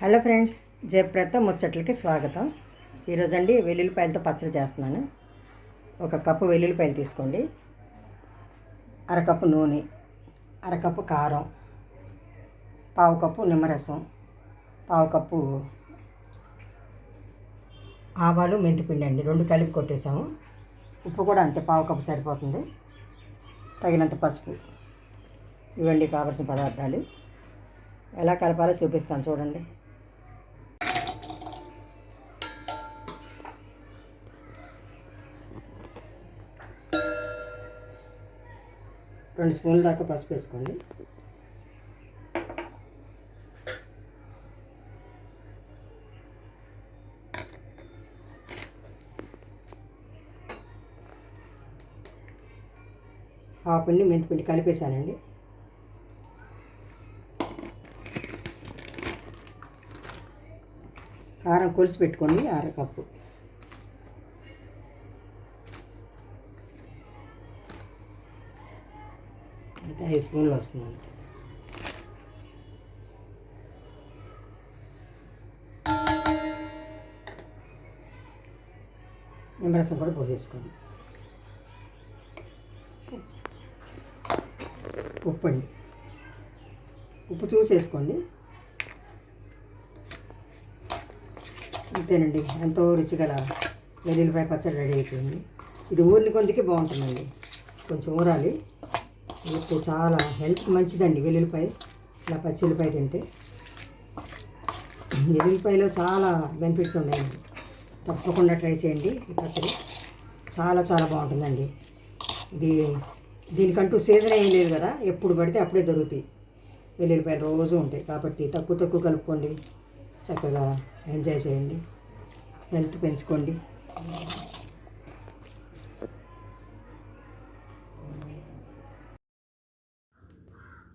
Hello friends జయప్రత ముచ్చట్లకి స్వాగతం. ఈరోజు అండి వెల్లుల్లిపాయలతో పచ్చడి చేస్తున్నాను. ఒక కప్పు వెల్లుల్లిపాయలు తీసుకోండి. అరకప్పు నూనె అరకప్పు కారం పావు కప్పు నిమ్మరసం పావు కప్పు ఆవాలు మెంతిపిండి అండి. రెండు కలిపి కొట్టేసాము ఉప్పు కూడా అంతే పావు కప్పు సరిపోతుంది. తగినంత పసుపు. ఇవ్వండి కావలసిన పదార్థాలు. ఎలా కలపాలో చూపిస్తాను చూడండి. రెండు స్పూన్ల దాకా పసుపు వేసుకోండి. ఆపండి మెంతిపిండి కలిపేశానండి. కారం కొలిసి పెట్టుకోండి అర కప్పు అయితే ఐదు స్పూన్లు వస్తుంది నిమ్మరసం కూడా పోసేసుకోండి ఉప్పు అండి ఉప్పు చూసేసుకోండి. అంతేనండి ఎంతో రుచిగల వెల్లుల్లిపాయ పచ్చడి రెడీ అయిపోయింది. ఇది ఊరిని కొందికి బాగుంటుందండి. కొంచెం ఊరాలి. ఇప్పుడు చాలా హెల్త్ మంచిదండి వెల్లుల్లిపాయ ఇలా పచ్చిల్లిపాయ తింటే. వెల్లుల్లిపాయలో చాలా బెనిఫిట్స్ ఉన్నాయండి. తప్పకుండా ట్రై చేయండి ఈ పచ్చడి. చాలా చాలా బాగుంటుందండి. ఇది దీనికంటూ సీజన్ ఏం లేదు కదా ఎప్పుడు పడితే అప్పుడే దొరుకుతాయి. వెల్లుల్లిపాయలు రోజు ఉంటాయి కాబట్టి తక్కువ తక్కువ కలుపుకోండి. చక్కగా ఎంజాయ్ చేయండి. హెల్త్ పెంచుకోండి.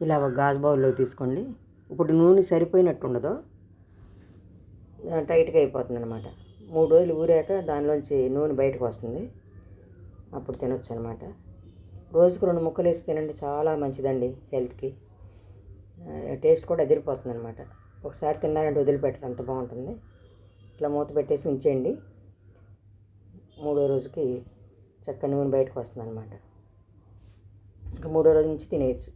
ఇలా ఒక గాజు బౌల్లో తీసుకోండి. ఇప్పుడు నూనె సరిపోయినట్టు ఉండదు. టైట్గా అయిపోతుంది అనమాట మూడు రోజులు ఊరాక దానిలోంచి నూనె బయటకు వస్తుంది. అప్పుడు తినొచ్చు అనమాట రోజుకు రెండు ముక్కలు వేసి తినండి చాలా మంచిదండి హెల్త్కి. టేస్ట్ కూడా అదిరిపోతుంది అనమాట ఒకసారి తిన్నారంటే వదిలిపెట్టడం అంత బాగుంటుంది. ఇట్లా మూత పెట్టేసి ఉంచేయండి. మూడో రోజుకి చక్క నూనె బయటకు వస్తుంది అనమాట ఇంకా మూడో రోజు నుంచి తినేయచ్చు.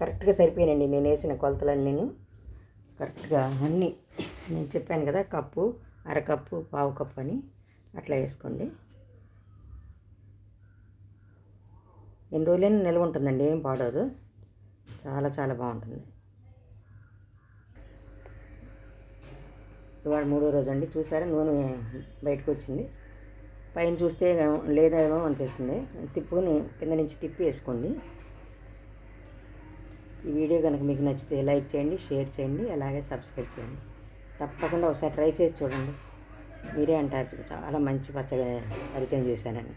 కరెక్ట్గా సరిపోయానండి నేను వేసిన కొలతలన్నీ నేను కరెక్ట్గా అన్నీ నేను చెప్పాను కదా కప్పు అరకప్పు పావు కప్పు అని అట్లా వేసుకోండి. ఎన్ని రోజులైనా నిల్వ ఉంటుందండి ఏం పాడదు చాలా చాలా బాగుంటుంది. ఇవాళ మూడో రోజు అండి చూసారా? నూనె బయటకు వచ్చింది. పైన చూస్తే లేదేమో అనిపిస్తుంది. తిప్పుని కింద నుంచి తిప్పి వేసుకోండి ఈ వీడియో కనుక మీకు నచ్చితే లైక్ చేయండి షేర్ చేయండి అలాగే సబ్స్క్రైబ్ చేయండి. తప్పకుండా ఒకసారి ట్రై చేసి చూడండి. మీరే అంటారు చాలా మంచి పచ్చడి పరిచయం చేశానని.